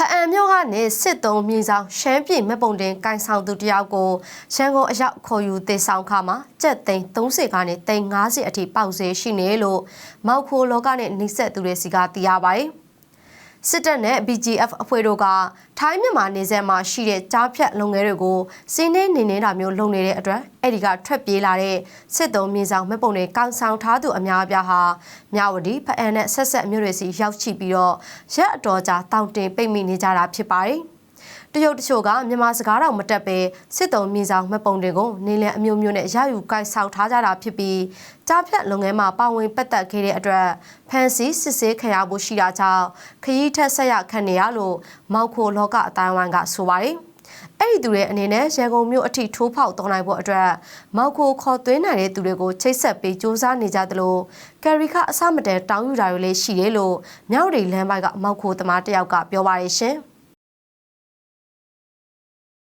ဖအံမြို့ကနေစစ်တုံးမြေဆောင်ရှမ်းပြည်မဲ့ပုံတင်ကန်ဆောင်သူတယောက်ကိုရန်ကုန်အရောက်ခေါ်ယူတေဆောင်ခါမှာကြက်သိန်း30ကနေသိန်း50အထိပေါက်စေရှိနေလို့မောက်ခိုလောကနဲ့နှိစက်သူတွေစီကသိရပါတယ်။ စစ်တပ်နဲ့ BGF အဖွဲ့တို့ကထိုင်းမြန်မာနေဆက်မှာရှိတဲ့ကြားဖြတ်လုပ်ငန်းတွေကိုစီးနှင်းနေနေတာမျိုးလုပ်နေတဲ့အတွက်အဲ့ဒီကထွက်ပြေးလာတဲ့စစ်တုံးမြေဆောင်မဲ့ပုံတွေကန်ဆောင်ထားသူအများအပြားဟာမြဝတီဖအံနဲ့ဆက်ဆက်မြို့တွေစီရောက်ရှိပြီးတော့ရက်အတော်ကြာတောင်တင်ပိတ်မိနေကြတာဖြစ်ပါတယ်။ တရုတ်တချို့ကမြန်မာစကားတော်မတက်ပဲစစ်တုံးမြေဆောင်မှတ်ပုံတွေကိုနေလန်အမျိုးမျိုးနဲ့ရယူကိုက်ဆောင်ထားကြတာဖြစ်ပြီးကြားဖြတ်လုပ်ငန်းမှာပါဝင်ပတ်သက်ခဲ့တဲ့အတွက်ဖန်စီစစ်ဆေးခံရဖို့ရှိတာကြောင့်ခရီးထက်ဆက်ရခံနေရလို့မောက်ခိုလောကအတိုင်းဝိုင်းကဆိုပါတယ်အဲ့ဒီသူတွေအနေနဲ့ရန်ကုန်မြို့အထိထိုးဖောက်သွားနိုင်ဖို့အတွက်မောက်ခိုခေါ်သွင်းနိုင်တဲ့သူတွေကိုချိတ်ဆက်ပေးစူးစမ်းနေကြသလိုကယ်ရီကအစမတန်တောင်းယူတာတွေလည်းရှိတယ်လို့မြောက်ရီလမ်းပိုင်းကမောက်ခိုသမားတယောက်ကပြောပါရရှင်။